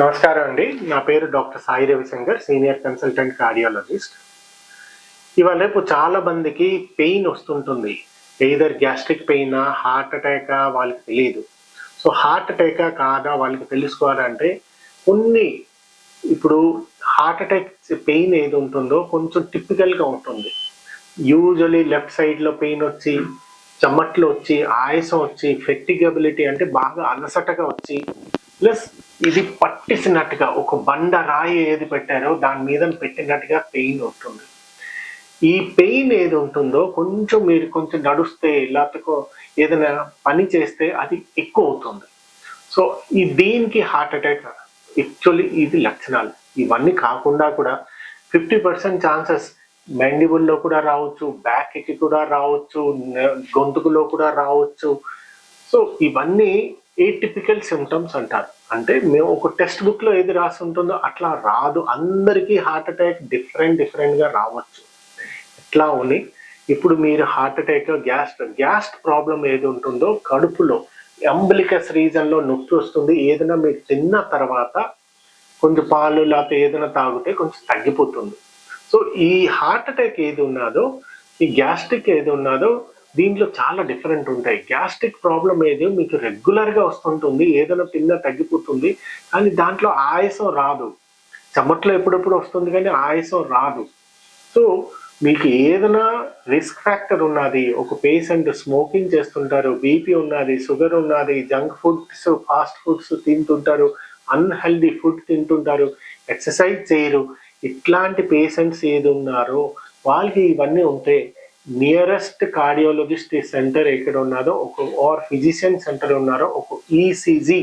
నమస్కారం అండి. నా పేరు doctor Sai Ravishankar senior consultant cardiologist. ఇవాళ రేపు చాలా మందికి పెయిన్ వస్తుంటుంది. ఎయిదర్ గ్యాస్ట్రిక్ పెయినా హార్ట్ అటాకా వాళ్ళకి తెలియదు సో హార్ట్ అటాకా కాదా వాళ్ళకి తెలుసుకోవాలంటే కొన్ని ఇప్పుడు హార్ట్ అటాక్ పెయిన్ ఏది ఉంటుందో కొంచెం టిపికల్గా ఉంటుంది. యూజువలీ లెఫ్ట్ సైడ్లో పెయిన్ వచ్చి చెమట్లు వచ్చి ఆయాసం వచ్చి ఫెక్టిగబిలిటీ అంటే బాగా అలసటగా వచ్చి ప్లస్ ఇది పట్టేసినట్టుగా ఒక బండ రాయి ఏది పెట్టారో దాని మీద పెట్టినట్టుగా పెయిన్ ఉంటుంది. ఈ పెయిన్ ఏది ఉంటుందో కొంచెం మీరు కొంచెం నడుస్తే లేకపోతే ఏదైనా పని చేస్తే అది ఎక్కువ అవుతుంది. సో ఈ దీనికి హార్ట్ అటాక్ యాక్చువల్లీ ఇది లక్షణాలు. ఇవన్నీ కాకుండా కూడా ఫిఫ్టీ పర్సెంట్ ఛాన్సెస్ మెండిబుల్లో కూడా రావచ్చు బ్యాక్కి కూడా రావచ్చు గొంతుకులో కూడా రావచ్చు. సో ఇవన్నీ ఏటిపికల్ సిమ్టమ్స్ అంటారు. అంటే మేము ఒక టెక్స్ట్ బుక్లో ఏది రాసి ఉంటుందో అట్లా రాదు. అందరికీ హార్ట్ అటాక్ డిఫరెంట్ డిఫరెంట్గా రావచ్చు. ఎట్లా ఉంది ఇప్పుడు మీరు heart attack gas gas problem ఏది ఉంటుందో కడుపులో అంబలికస్ రీజన్లో నొప్పి వస్తుంది. ఏదైనా మీరు తిన్న తర్వాత కొంచెం పాలు లేకపోతే ఏదైనా తాగితే కొంచెం తగ్గిపోతుంది. సో ఈ హార్ట్ అటాక్ ఏది ఉన్నదో ఈ గ్యాస్ట్రిక్ ఏది ఉన్నదో దీంట్లో చాలా డిఫరెంట్ ఉంటాయి. గ్యాస్ట్రిక్ ప్రాబ్లం ఏది? మీకు రెగ్యులర్గా వస్తుంటుంది. ఏదైనా తిన్నా తగ్గిపోతుంది. కానీ దాంట్లో ఆయాసం రాదు. చెమట్లో ఎప్పుడెప్పుడు వస్తుంది కానీ ఆయాసం రాదు. సో మీకు ఏదైనా రిస్క్ ఫ్యాక్టర్ ఉన్నది. ఒక పేషెంట్ స్మోకింగ్ చేస్తుంటారు. బీపీ ఉన్నది షుగర్ ఉన్నది జంక్ ఫుడ్స్ ఫాస్ట్ ఫుడ్స్ తింటుంటారు. అన్హెల్దీ ఫుడ్ తింటుంటారు. ఎక్సర్సైజ్ చేయరు. ఇట్లాంటి పేషెంట్స్ ఏది ఉన్నారో వాళ్ళకి ఇవన్నీ ఉంటే నియరెస్ట్ కార్డియాలజిస్ట్ సెంటర్ ఎక్కడ ఉన్నదో ఒక ఆర్ ఫిజిషియన్ సెంటర్ ఉన్నారో ఒక ఈసీజీ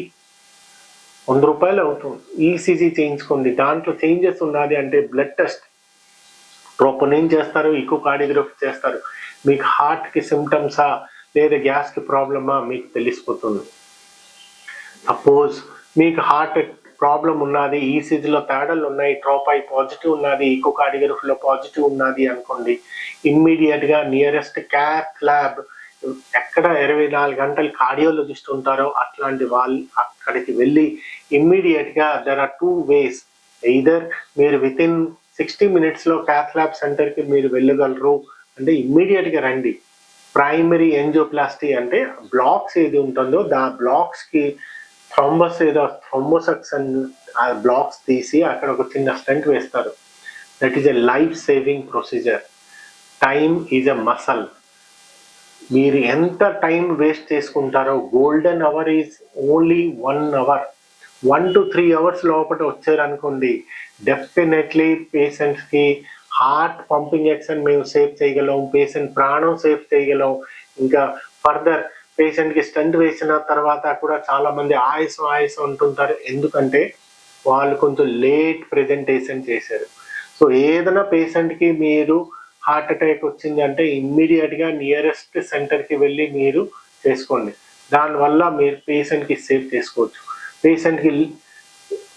వంద రూపాయలు అవుతుంది. ఈసీజీ చేయించుకోండి. దాంట్లో చేంజెస్ ఉన్నది అంటే బ్లడ్ టెస్ట్ ట్రోపోనిన్ చేస్తారు? ఈకో కార్డియోగ్రఫీ చేస్తారు. మీకు హార్ట్కి సిమ్టమ్సా లేదా గ్యాస్కి ప్రాబ్లమా మీకు తెలిసిపోతుంది. సపోజ్ మీకు హార్ట్ ప్రాబ్లం ఉన్నది ECG లో తేడాలు ఉన్నాయి ట్రోపై పాజిటివ్ ఉన్నది ఈకో పాజిటివ్ ఉన్నది అనుకోండి ఇమ్మీడియట్గా నియరెస్ట్ క్యాప్ ల్యాబ్ ఎక్కడ ఇరవై నాలుగు గంటలు కార్డియోలజిస్ట్ ఉంటారో అట్లాంటి వాళ్ళు అక్కడికి వెళ్ళి ఇమ్మీడియట్గా there are two ways either మీరు విత్ ఇన్ సిక్స్టీ మినిట్స్లో క్యాత్ ల్యాబ్ సెంటర్కి మీరు వెళ్ళగలరు అంటే ఇమ్మీడియట్గా రండి. ప్రైమరీ ఎంజియోప్లాస్టీ అంటే బ్లాక్స్ ఏది ఉంటుందో దా బ్లాక్స్కి థ్రోంబస్ ఏదో థ్రోంబోసక్స్ ఆ బ్లాక్స్ తీసి అక్కడ ఒక చిన్న స్టంట్ వేస్తారు. That is a life saving procedure time is a muscle మీరు ఎంత టైం వేస్ట్ చేసుకుంటారో golden hour is only one hour one to three hours లోపల వచ్చారనుకోండి డెఫినెట్లీ పేషెంట్స్కి హార్ట్ పంపింగ్ యాక్షన్ మేము సేవ్ చేయగలం పేషెంట్ ప్రాణం సేవ్ చేయగలం. ఇంకా ఫర్దర్ పేషెంట్కి స్టంట్ వేసిన తర్వాత కూడా చాలామంది ఆయాసం ఆయాసం అంటుంటారు. ఎందుకంటే వాళ్ళు కొంచెం లేట్ ప్రెజెంటేషన్ చేశారు. సో ఏదైనా పేషెంట్కి మీరు హార్ట్ అటాక్ వచ్చింది అంటే ఇమ్మీడియట్గా నియరెస్ట్ సెంటర్కి వెళ్ళి మీరు చేసుకోండి. దానివల్ల మీరు పేషెంట్కి సేవ్ చేసుకోవచ్చు. పేషెంట్కి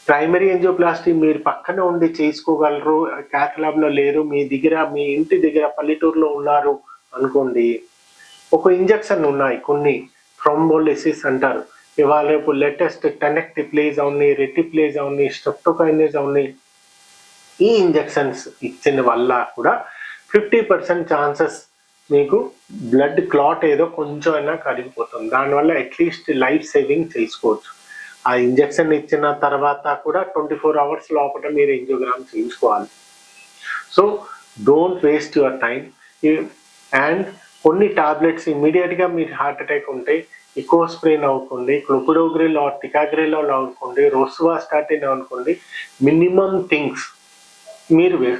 ప్రైమరీ ఎంజియోప్లాస్టీ మీరు పక్కన ఉండి చేసుకోగలరు. క్యాథలాబ్లో లేరు. మీ దగ్గర మీ ఇంటి దగ్గర పల్లెటూరులో ఉన్నారు అనుకోండి ఒక ఇంజెక్షన్ ఉన్నాయి కొన్ని థ్రోంబోలిసిస్ అంటారు. ఇవాళ రేపు లేటెస్ట్ టెనెక్టిప్లేజ్ అవుని రెటిప్లేజ్ అవుని స్ట్రెప్టోకైనేజ్ అవుని. ఈ ఇంజెక్షన్స్ ఇచ్చిన వల్ల కూడా ఫిఫ్టీ పర్సెంట్ ఛాన్సెస్ మీకు బ్లడ్ క్లాట్ ఏదో కొంచెం అయినా కరిగిపోతుంది. దానివల్ల అట్లీస్ట్ లైఫ్ సేవింగ్ చేసుకోవచ్చు. ఆ ఇంజెక్షన్ ఇచ్చిన తర్వాత కూడా ట్వంటీ ఫోర్ అవర్స్ లోపల మీరు ఎంజియోగ్రామ్ చేయించుకోవాలి. So don't waste your time and కొన్ని టాబ్లెట్స్ ఇమీడియట్గా మీరు హార్ట్ అటాక్ ఉంటే ఇకోస్ప్రిన్ అవ్వకండి క్లోపిడోగ్రిల్ ఆర్ టికాగ్రిల్ అనుకోండి రోస్వాస్టాటిన్ అనుకోండి మినిమం థింగ్స్ మీరు వే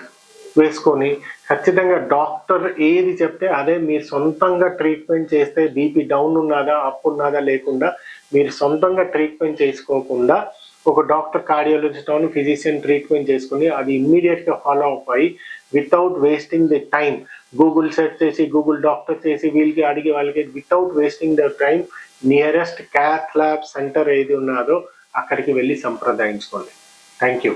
వేసుకొని ఖచ్చితంగా డాక్టర్ ఏది చెప్తే అదే మీరు సొంతంగా ట్రీట్మెంట్ చేస్తే బీపీ డౌన్ ఉన్నదా అప్ ఉన్నదా లేకుండా మీరు సొంతంగా ట్రీట్మెంట్ చేసుకోకుండా ఒక డాక్టర్ కార్డియాలజిస్ట్ అవును ఫిజిషియన్ ట్రీట్మెంట్ చేసుకుని అది ఇమ్మీడియట్గా ఫాలో అప్ అయ్యి without wasting the time Google search చేసి గూగుల్ డాక్టర్ చేసి వీళ్ళకి అడిగి వాళ్ళకి without wasting the time nearest cath lab centre ఏది ఉన్నారో అక్కడికి వెళ్ళి సంప్రదాయించుకోండి. Thank you